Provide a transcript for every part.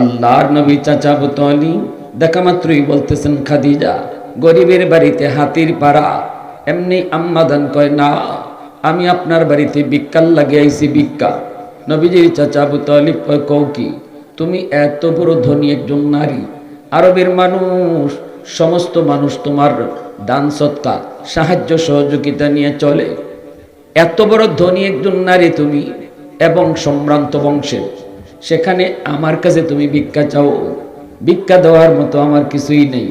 আল্লাহর নবী চাচা বুতলি দেখা মাত্রই বলতেছেন, খাদিজা, গরিবের বাড়িতে হাতির পাড়া, এমনি আম্মাদান কয়, না, আমি আপনার বাড়িতে বিক্কাল লাগে আইছি বিক্কা। নবীজির চাচা কয়, কও কি, তুমি এত বড় ধনী একজন নারী, আরবের মানুষ, সমস্ত মানুষ তোমার দান সত্তা সাহায্য সহযোগিতা নিয়ে চলে। এত বড় ধনী একজন নারী তুমি এবং সম্ভ্রান্ত বংশের। সেখানে আমার কাছে তুমি ভিক্ষা চাও। ভিক্ষা দেওয়ার মতো আমার কিছুই নেই।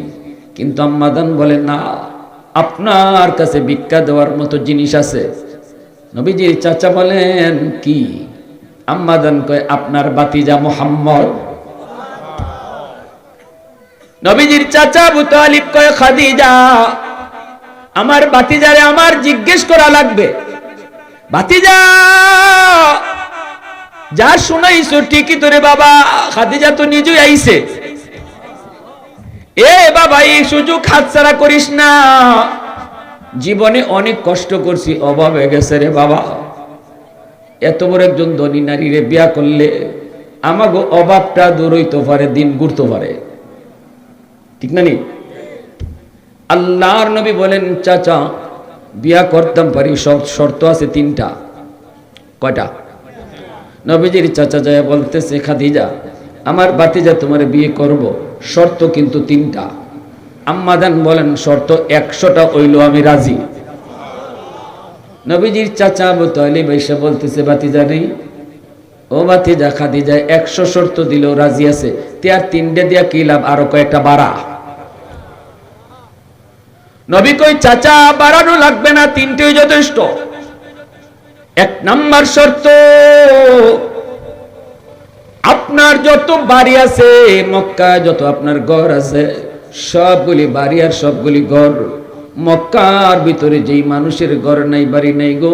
কিন্তু আম্মাদান বলে, না, আপনার কাছে ভিক্ষা দেওয়ার মতো জিনিস আছে। নবীজির চাচা বলেন, কি? আম্মাদান কয়, আপনার বাতিজা মোহাম্মদ। নবীজির চাচা আবু তালিব কয়, খাদিজা, আমার বাতিজারে আমার জিজ্ঞেস করা লাগবে। বাতিজা যা শুনাইছো ঠিকই তোরে বাবা, খাদিজা তো নিজেই আইছে। এ বাবা, এই সুযোগ হাতছাড়া করিস না। জীবনে অনেক কষ্ট করছি, অভাব গেছে রে বাবা। এত বড় একজন ধনী নারী রে বিয়া করলে আমাগো অভাবটা দূর হইতে পারে, দিন ঘুরতে পারে। ঠিক না নি? আল্লাহর নবী বলেন, চাচা, বিয়া করতাম পারি শর্ত আছে তিনটা। কয়টা? নবীজির চাচা যায় বলতেছে, খাদিজা, আমার বাতিজা তোমার বিয়ে করব, শর্ত কিন্তু তিনটা। আম্মাদান বলেন, শর্ত একশোটা হইল আমি রাজি। নবীজির চাচা আবু তালিব এসে বলতেছে, বাতিজা নেই। ও বাতিজা, খাদিজা, একশো শর্ত দিলেও রাজি আছে, তে আর তিনটে দিয়া কি লাভ, আরও কয়েকটা বাড়া? নবী কই চাচা, বাড়ানো লাগবে না, তিনটেই যথেষ্ট। এক নাম্বার শর্ত, আপনার যত বাড়ি আছে মক্কা যত আপনার ঘর আছে, সবগুলি বাড়ি আর সবগুলি ঘর, মক্কার ভিতরে যেই মানুষের ঘর নাই, বাড়ি নাই গো,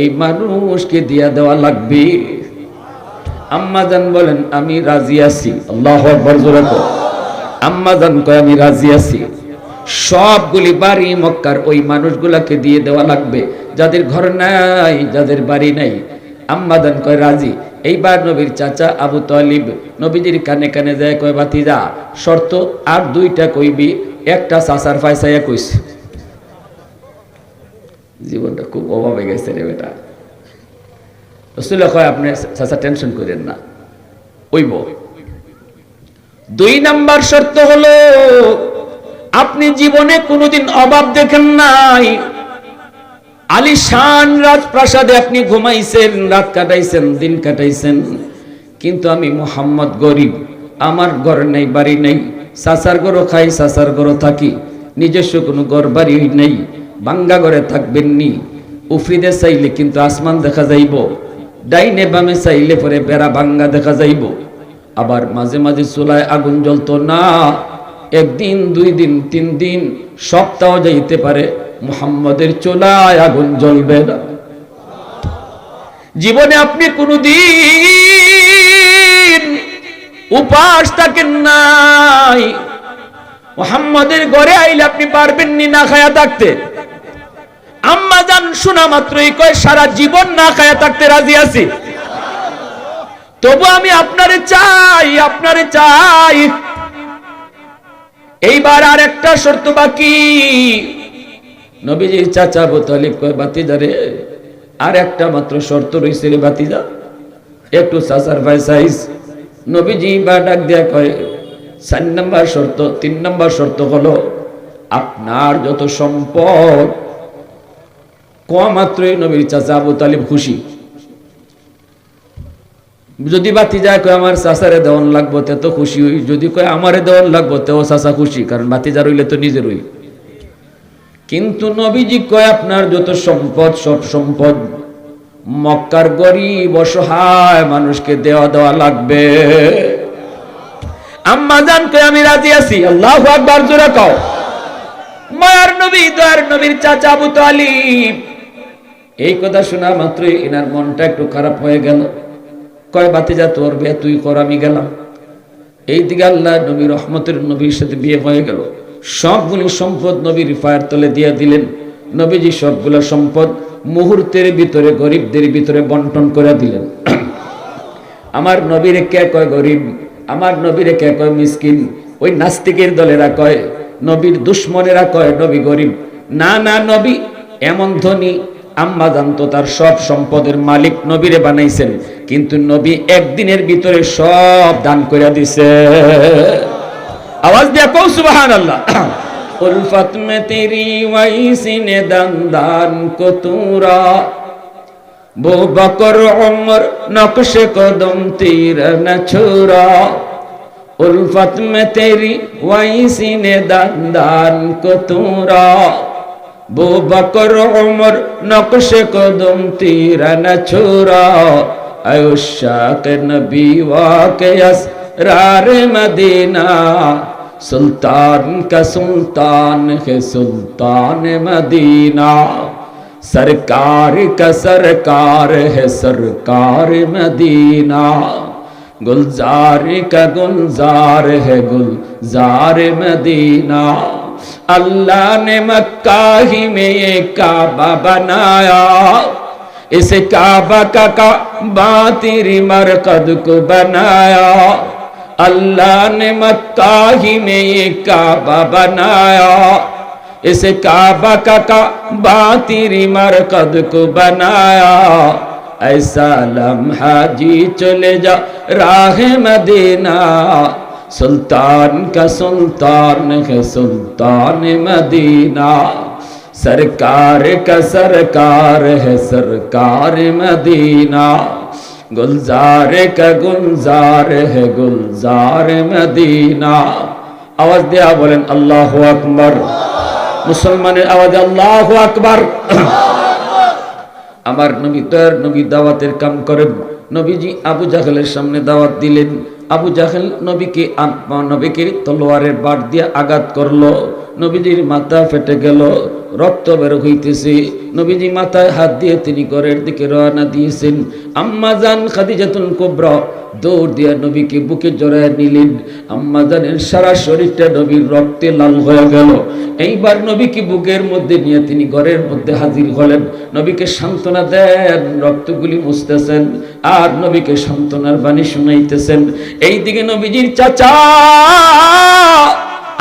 এই মানুষকে দিয়া দেওয়া লাগবে। আম্মাজান বলেন, আমি রাজি আছি। আল্লাহ আম্মাজান কয়, আমি রাজি আছি। সবগুলি বাড়ি মক্কার ওই মানুষগুলাকে দিয়ে দেওয়া লাগবে। যাদের ঘর নাই, যাদের বাড়ি নাই। আম্মাদান কয়, রাজি। এইবার নবীর চাচা আবু তালিব নবীজির কানে কানে যায় কয় বাতিজা শর্ত আর দুইটা কইবি, একটা চাচার ফাইসাইয়া কইছে। জীবনটা খুব অভাবে গেছে রে বেটা। রসুল্লাহ কয়, আপনি চাচা, টেনশন করেন না। ওইব। দুই নাম্বার শর্ত হলো আপনি জীবনে কোনোদিন অভাব দেখেন নাই। আলিশান রাজপ্রাসাদে আপনি ঘুমাইছেন, রাত কাটাইছেন, দিন কাটাইছেন। কিন্তু আমি মোহাম্মদ গরিব, আমার ঘর নেই, বাড়ি নেই সাসার গরো খাই সাসার গরো থাকি, নিজস্ব কোনো ঘর বাড়ি নেই, বাঙ্গা ঘরে থাকবেন নি। উফরিদে চাইলে কিন্তু আসমান দেখা যাইব, ডাইনে বামে চাইলে পরে বেড়া বাঙ্গা দেখা যাইব। আবার মাঝে মাঝে চুলায় আগুন জ্বলতো না। একদিন, দুই দিন, তিন দিন সপ্তাহ যাইতে পারে, মুহাম্মদের চোলায় আগুন জ্বলবে না। জীবনে আপনি কোনদিন উপাস থাকেন নাই। মুহাম্মদের ঘরে আইলে আপনি পারবেন নি না খায়া থাকতে। আম্মা জান শোনা মাত্রই কয়, সারা জীবন না খায়া থাকতে রাজি আছি। তবু আমি আপনারে চাই আপনারে চাই এইবার আর একটা শর্ত বাকি। নবীজির চাচা আবু তালিব কয় বাতিদারে আর একটা মাত্র শর্ত রয়েছে রে বাতিদা একটু চাচার ভাই সাইজ। নবীজি বা ডাক দেয়া কয়, চার নম্বর শর্ত, তিন নম্বর শর্ত হলো আপনার যত সম্পদ কম মাত্রই নবীর চাচা আবু তালিব খুশি। যদি বাতি যায় কয়, আমার চাচারে দেওয়ান লাগবো, তে তো খুশি হই। যদি কয়, আমারে দেওয়ান লাগবো তেও চাচা খুশি, কারণ বাতিজা রইলে তো নিজের হই কিন্তু নবীজি কয়, আপনার যত সম্পদ, সব সম্পদ মক্কার গরিব, অসহায় মানুষকে দেওয়া দেওয়া লাগবে। আম্মা জান কয়, আমি রাজি আছি, আল্লাহ আকবার, জোরে কও। মায়ার নবী, দয়ার নবীর চাচা আবু তালিব। এই কথা শোনা মাত্রই এনার মনটা একটু খারাপ হয়ে গেল। কয় বাতি যা তোর বিয়ে তুই কর, আমি গেলাম। এই দিকে আল্লাহ নবী, রহমতের নবীর সাথে বিয়ে হয়ে গেল। সবগুলো সম্পদ নবীর ফায়ার তলে দিয়ে দিলেন। নবীজি সবগুলো সম্পদ মুহূর্তের ভিতরে, গরিবদের ভিতরে বন্টন করে দিলেন। আমার নবীর কে কয় গরিব? আমার নবীরে কে কয় মিসকিন? ওই নাস্তিকের দলেরা কয়, নবীর দুশ্মনেরা কয়, নবী গরিব। না না, নবী, এমন ধনী আম্মা জানতো তার সব সম্পদের মালিক নবীরে বানাইছেন। কিন্তু নবী একদিনের ভিতরে সব দান করে দিছে। আওয়াজ দিয়া কৌ সুবাহান আল্লাহ ওয়াইসি নে বো বকর উমর নকশে কদম তীর না ছোরা মে ওয়াইসি নে দান দান বো কদম না عشاق نبی واقع اسرار مدینہ، سلطان کا سلطان ہے سلطان مدینہ۔ سرکار کا سرکار ہے سرکار مدینہ۔ گلزار کا گلزار ہے گلزار مدینہ۔ اللہ نے مکہ ہی میں یہ کعبہ بنایا۔ اس کعبہ کا کعبہ تیری مرقد کو بنایا۔ اللہ نے متا ہی میں یہ کعبہ بنایا۔ اس کعبہ کا کعبہ تیری مرقد کو بنایا۔ ایسا لمحہ جی چلے جا راہ مدینہ۔ سلطان کا سلطان ہے سلطان مدینہ۔ सरकार का सरकार है सरकार मदीना गुलजार का गुलजार है गुलजार मदीना আওয়াজ দেয়া বলেন আল্লাহ আকবর মুসলমানের আওয়াজে আল্লাহ আকবর আমার নবী দয়ার নবী দাওয়াতের কাম করেন নবীজি আবু জাহেলের সামনে দাওয়াত দিলেন আবু জাহেল নবীকে আন- নবীকে তলোয়ারের বাট দিয়ে আঘাত করলো নবীজির মাথা ফেটে গেল রক্ত বের হইতেছে। নবীজি মাথায় হাত দিয়ে তিনি ঘরের দিকে রওনা দিয়েছেন। আম্মা জান খাদিজাতুল কুবরা দৌড় দিয়ে নবীকে বুকে জড়ায় নিলেন। আম্মা জানের সারা শরীরটা নবীর রক্তে লাল হয়ে গেল। এইবার নবীকে বুকের মধ্যে নিয়ে তিনি ঘরের মধ্যে হাজির হলেন। নবীকে সান্ত্বনা দেন, রক্তগুলি মুছতেছেন আর নবীকে সান্ত্বনার বাণী শুনাইতেছেন। এইদিকে নবীজির চাচা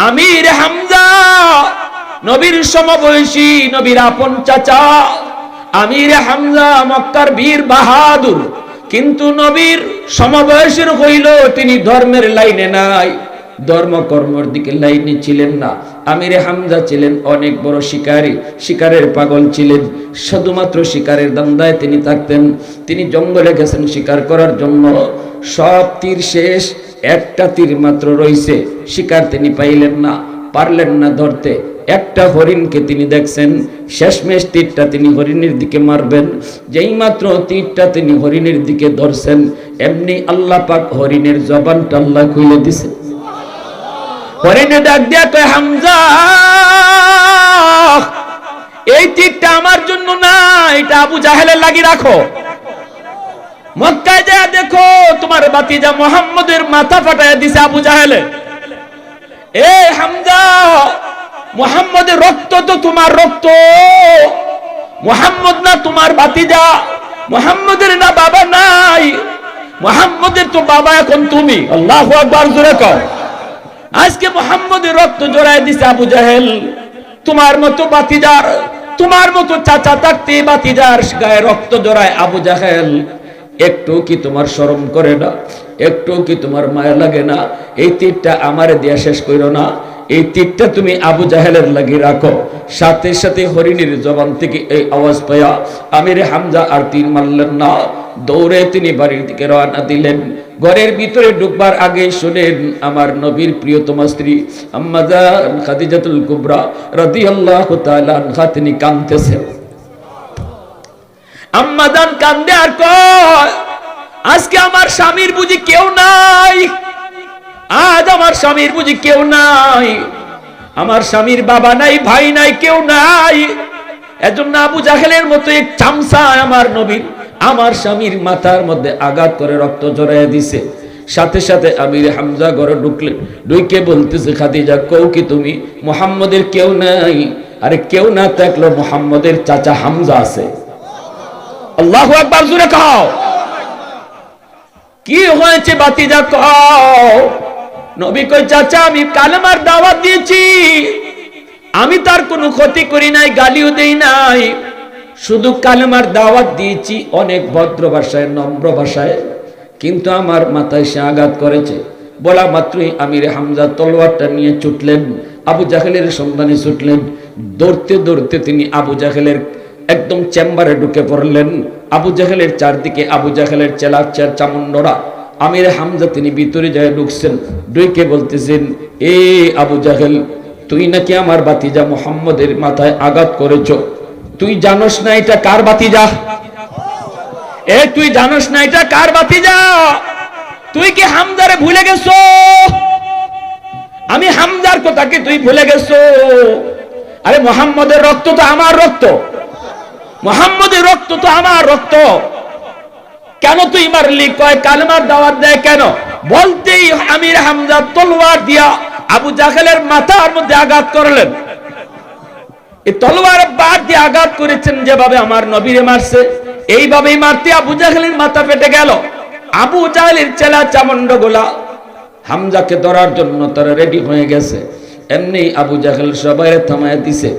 আমির হামজা নবীর সমবয়সী নবীর আপন চাচা আমির হামজা, মক্কার বীর বাহাদুর। কিন্তু নবীর সমবয়সের হইল তিনি ধর্মের লাইনে নাই। ধর্ম কর্মর দিকে লাইনে ছিলেন না। আমিরে হামজা ছিলেন অনেক বড় শিকারী, শিকারের পাগল ছিলেন। শুধুমাত্র শিকারের দান্দায় তিনি থাকতেন। তিনি জঙ্গলে গেছেন শিকার করার জন্য। সব তীর শেষ, একটা তীর মাত্র রইছে। শিকার তিনি পাইলেন না, পারলেন না ধরতে। একটা হরিণকে তিনি দেখছেন, শেষমেশ তীরটা তিনি হরিণের দিকে মারবেন। যেই মাত্র তীরটা তিনি হরিণের দিকে ধরছেন, এমনি আল্লাহ পাক হরিণের জবানটা আল্লাহ খুলে দিছে। হরিণে ডাক দিয়া কয়, হামজা, এই তীরটা আমার জন্য না, এটা আবু জাহেলের লাগি রাখো। মক্কায় যায় দেখো, তোমার বাতিজা মোহাম্মদের মাথা ফাটায় দিছে আবু জাহেলে। এ হামজা মোহাম্মদের রক্ত তো তোমার রক্ত। মোহাম্মদ না তোমার বাতিজা মোহাম্মদের না বাবা নাই। মোহাম্মদের তো বাবা এখন তুমি। আল্লাহ আকবার, জোরে কও। আজকে মোহাম্মদের রক্ত জড়ায় দিছে আবু জাহেল। তোমার মতো বাতিজার তোমার মতো চাচা থাকতে বাতিজার গায়ে রক্ত জড়ায় আবু জাহেল। একটু কি তোমার শরম করে না? একটু কি তোমার মায়া লাগে না? এই তীরটা আমারে দিয়া শেষ করো না। এই তীরটা তুমি আবু জাহেলের লাগি রাখো। সাথে সাথে হরিণীর জবান থেকে এই আওয়াজ পায়া আমিরে হামজা আর তীর মারলেন না। দৌড়ে তিনি বাড়ির দিকে রওনা দিলেন। ঘরের ভিতরে ঢুকবার আগে শুনেন আমার নবীর প্রিয়তমা স্ত্রী আম্মাজান খাদিজাতুল কুবরা রাদিয়াল্লাহু তাআলা আনহা, তিনি কাঁদতেছেন। আম্মাজান কান্দে আর কয়, আজকে আমার স্বামীর বুঝি কেউ নাই? আজ আমার স্বামীর বুঝি কেউ নাই। আমার স্বামীর বাবা নাই, ভাই নাই, কেউ নাই। এজন্য আবু জাহেলের মতো এক চামচা আমার নবীর, আমার স্বামীর মাথার মধ্যে আঘাত করে রক্ত জড়াইয়া দিছে। সাথে সাথে আমির হামজা ঘরে ঢুকলেন ঢুকে বলতেছে, খাদিজা কৌ কি তুমি? মোহাম্মদের কেউ নাই। আরে কেউ না থাকল, মোহাম্মদের চাচা হামজা আছে। আল্লাহু আকবার জুড়ে খাও কি হয়েছে বাতিজা কও। নবী কই চাচা, আমি কালেমার দাওয়াত দিয়েছি। আমি তার কোনো ক্ষতি করি নাই, গালিও দেই নাই। শুধু কালেমার দাওয়াত দিয়েছি, অনেক ভদ্র ভাষায়, নম্র ভাষায়। কিন্তু আমার মাথায় সে আঘাত করেছে। বলা মাত্রই আমির হামজা তলোয়ারটা নিয়ে ছুটলেন, আবু জাহেলের সন্ধানে ছুটলেন। দৌড়তে দৌড়তে তিনি আবু জাহেলের একদম চেম্বারে ঢুকে পড়লেন। আবু জাহেলের চারদিকে আবু জাহেলের চেলার চের চামুন্ডরা আমির হামজা তিনি ভিতরে যায় ঢুকছেন, ঢুকে বলতেছেন, এ আবু জাহেল, তুই নাকি আমার বাতিজা মোহাম্মদের মাথায় আঘাত করেছ? তুই জানোস না এটা কার বাতিজা এ, তুই জানোস না এটা কার বাতিজা তুই কি হামজারে ভুলে গেছো? আমি হামজার কথাকে তুই ভুলে গেছো? আরে, মোহাম্মদের রক্ত তো আমার রক্ত। মোহাম্মদের রক্ত তো আমার রক্ত। কেন তুই মারলি, কয় কালেমার দাওয়াত দেয় কেন? বলতেই আমির হামজা তলোয়ার দিয়া আবু জাহেলের মাথার মধ্যে আঘাত করলেন। এই তলোয়ার বাদ দিয়ে আঘাত করেছেন যেভাবে আমার নবীরে মারছে, এইভাবেই মারতে আবু জাহেলের মাথা ফেটে গেল। আবু জাহেলের চেলা চামন্ড গোলা হামজাকে ধরার জন্য তারা রেডি হয়ে গেছে। এমনি আবু জাহেল সবাই থামায় দিছে।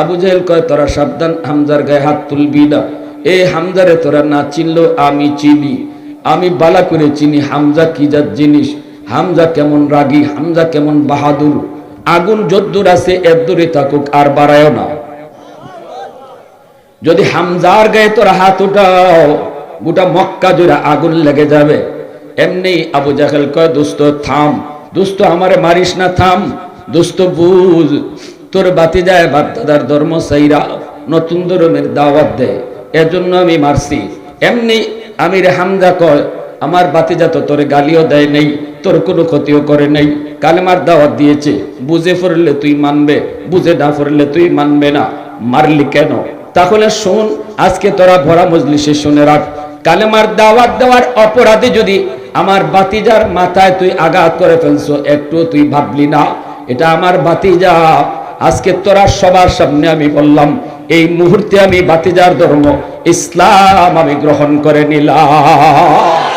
আবু জাহেল কয়, তোরা সাবধান, হামজার গায়ে হাত তুলবি না। এই হামজারে তোরা না চিনলেও আমি চিনি। আমি বালা করে চিনি হামজা কি যার জিনিস। হামজা কেমন রাগী, হামজা কেমন বাহাদুর। আগুন যদ্দুর আছে, এদ্দুরে থাকুক আর বাড়ায়ও না। যদি হামজার গায়ে তোরা হাত উঠাও, গোটা মক্কা জোড়া আগুন লেগে যাবে। এমনি আবু জাহেল কয়, দোস্ত, থাম। দোস্ত, আমারে মারিস না, থাম। দোস্ত, বুঝ। তোর বাতি যায় বাপদাদার ধর্ম সাইরা। নতুন ধর্মের দাওয়াত দেয় এজন্য আমি মারছি। এমনি আমির হামজা কয়, আমার বাতিজা তো তোর গালিও দেয় নেই, তোর কোনো ক্ষতিও করে নেই। কালেমার দাওয়াত দিয়েছে, বুঝে পড়লে তুই মানবে, বুঝে না পড়লে তুই মানবে না। মারলি কেন? তাহলে শোন, আজকে তোরা ভরা মজলিসে শুনে রাখ। কালেমার দাওয়াত দেওয়ার অপরাধে যদি আমার বাতিজার মাথায় তুই আঘাত করে ফেলছো, একটু তুই ভাবলি না, এটা আমার বাতিজা। আজকে তোরা সবার সামনে আমি বললাম এই মুহূর্তে আমি বাতিজার ধর্ম ইসলাম আমি গ্রহণ করে নিলাম।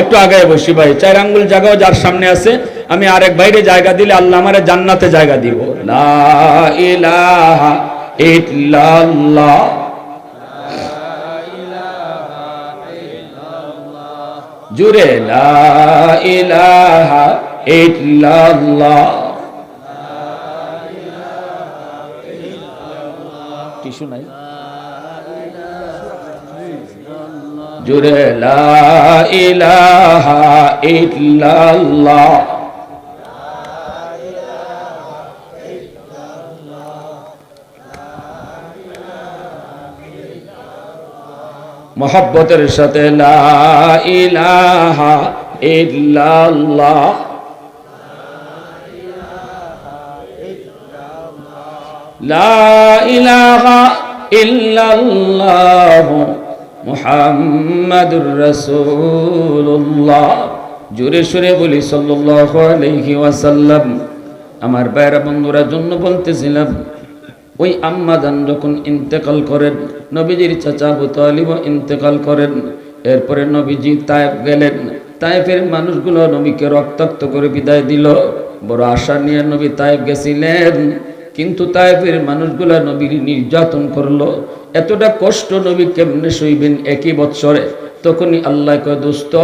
একটু আগে বসি ভাই, চার আঙ্গুল জায়গাও যার সামনে আছে। আমি আরেক বাইরে জায়গা দিলে আল্লাহ আমার জান্নাতে জায়গা দিব। জুড়ে টিস্যু নাই? জুড়ে ইল্লাল্লাহ। মোহব্বতের সাথে লা ইলাহা ইল্লাল্লাহ। লা ইলাহা মুহাম্মাদুর রাসূলুল্লাহ। জোরে সুরে বলি, সাল্লাল্লাহু আলাইহি ওয়াসাল্লাম। আমার বাইরা বন্ধুরা, জন্য বলতেছিলাম, ওই আম্মাদান যখন ইন্তেকাল করেন, নবীজির চাচা আবু তালিব ইন্তেকাল করেন, এরপরে নবীজি তায়েফ গেলেন। তায়েফের মানুষগুলো নবীকে রক্তাক্ত করে বিদায় দিল। বড় আশা নিয়ে নবী তায়েফ গেছিলেন, কিন্তু তায়েফের মানুষগুলা নবীর নির্যাতন করল। এতটা কষ্ট নবী কেমনে সইবেন একই বৎসরে? তখনই আল্লাহ কয়, দোস্ত,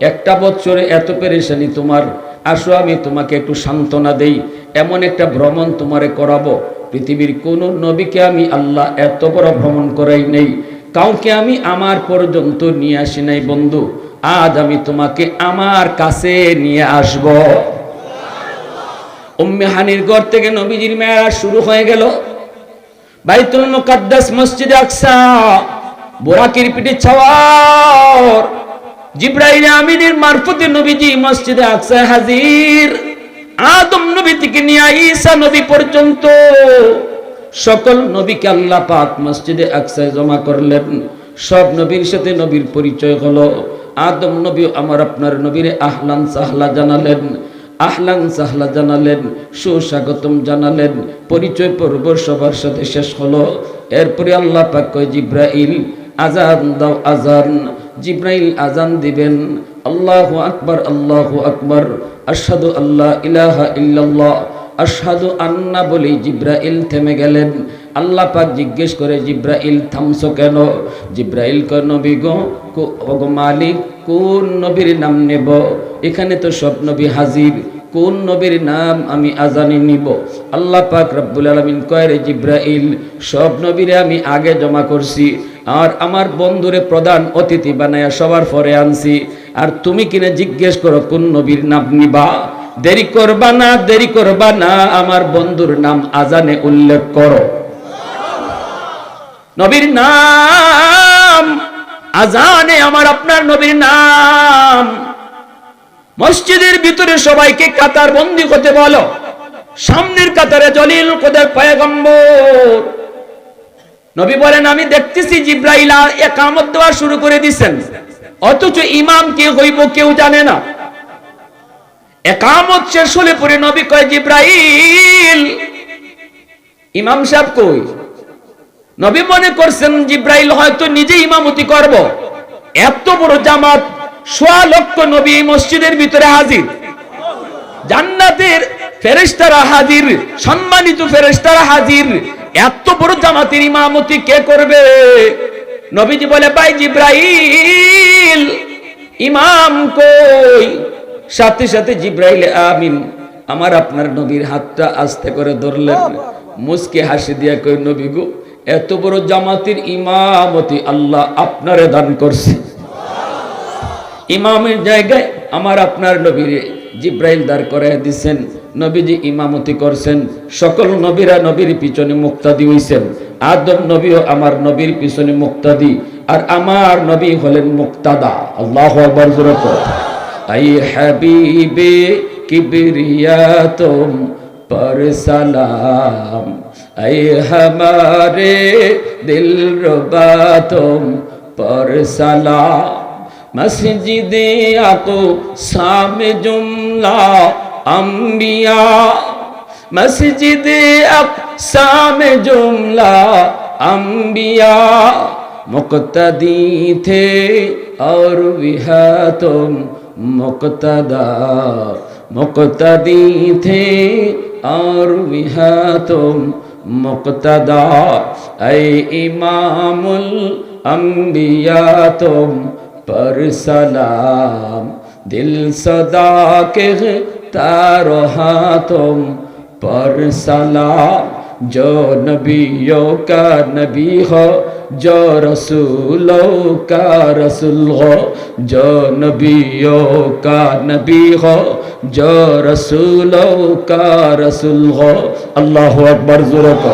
একটা বৎসরে এত পেরেশানি তোমার। আসো আমি তোমাকে একটু সান্ত্বনা দেই। এমন একটা ভ্রমণ তোমারে করাবো। পৃথিবীর কোন নবীকে আমি আল্লাহ এত বড় ভ্রমণ করাই নেই। কাউকে আমি আমার পর্যন্ত নিয়ে আসি নাই, বন্ধু। আজ আমি তোমাকে আমার কাছে নিয়ে আসব। উম্মে হানির ঘর থেকে নবীজির মেয়েরা শুরু হয়ে গেল। বাইতুল মুকাদ্দাস মসজিদে আকসা, বোরাকির পিঠে ছাওয়ার, জিব্রাইল আমিনের মারফতে নবীজি মসজিদে আকসা হাজির। আদম নবী থেকে নিয়ে ঈসা নবী পর্যন্ত সকল নবীকে আল্লাহ পাক মসজিদে আকসায় জমা করলেন। সব নবীর সাথে নবীর পরিচয় হলো। আদম নবী আমার আপনার নবীরে আহলান সাহলা জানালেন। আহলান সাহলা জানালেন, সুস্বাগতম জানালেন, পরিচয় পর্ব সবার সাথে শেষ হলো। এরপরে আল্লাহ পাক কয়, জিব্রাইল আজান দাও আজান জিব্রাইল আজান দিবেন। আল্লাহ আকবর আল্লাহ আকবর। আসাদু আল্লাহ ইলাহা ইল্লাল্লাহ। আসাদু আন্না বলি জিব্রাইল থেমে গেলেন। আল্লাহ পাক জিজ্ঞেস করে, জিব্রাইল, থামছো কেন? জিব্রাইল কয়, নবী গো মালিক, কোন নবীর নাম নেব? এখানে তো সব নবী হাজির। কোন নবীর নাম আমি আজানি নিব? আল্লাহ পাক রব্বুল আলমিন কয় রে জিব্রাইল, সব নবীরে আমি আগে জমা করছি, আর আমার বন্ধুরে প্রধান অতিথি বানায়া সবার পরে আনছি। আর তুমি কিনা জিজ্ঞেস করো, কোন নবীর নাম নিবা? দেরি করবা না, দেরি করবা না, আমার বন্ধুর নাম আজানে উল্লেখ করো। নবীর নাম, আজানে আমার আপনার নবীর নাম। মসজিদের ভিতরে সবাইকে কাতার বন্দি করতে বলো। সামনের কাতারে জলিল কোদের পয়গম্বর। নবী বলেন, আমি দেখতেছি জিব্রাইল একামত দেওয়া শুরু করে দিছেন। অথচ ইমাম কে হইব কেউ জানে না। একামত শেষ হলে পরে নবী কয়, জিব্রাইল। ইমাম সাহেব কই, নবী মনে করছেন জিব্রাইল হয়তো নিজে ইমামতি করব। এত বড় জামাত সোয়া লক্ষ নবী মসজিদের ভিতরে হাজির। জান্নাতের ফেরেশতারা হাজির, সম্মানিত ফেরেশতারা হাজির। এত বড় জামাতের ইমামতি কে করবে? নবীজি বলে, ভাই জিব্রাইল, ইমাম কই? সাথে সাথে জিব্রাইল, আমিন, আমার আপনার নবীর হাতটা আস্তে করে ধরলেন। মুসকে হাসি দিয়া কই নবী গো, এত বড় জামাতের ইমামতি আল্লাহ আপনারে দান করছে। ইমামের জায়গায় আমার আপনার নবীর জিব্রাইল দাঁড় করাই দিচ্ছেন নবীজি ইমামতি করছেন, সকল নবীরা নবীর পিছনে মুক্তাদি হইছেন, আদম নবীও আমার নবীর পিছনে মুক্তাদি, আর আমার নবী হলেন মুক্তাদা। আল্লাহ আকবর জোরত তাই হাবিবে কিবরিয়া তুম پر سلام اے ہمارے دل मस्जिद आको साम जुमला अम्बिया मस्जिद साम जुमला अम्बिया मुक्तदी थे और विहा तुम मुक्तदा मुक्तदी थे और विहा तुम मुक्तदा ऐ इमामुल अंबिया तुम پر سلام، دل صدا کے تارو ہاتھوں پر سلام۔ جو نبیوں کا نبی ہو، جو رسولوں کا رسول ہو۔ جو نبیوں کا نبی ہو، جو رسولوں کا رسول ہو۔ اللہ اکبر ضرور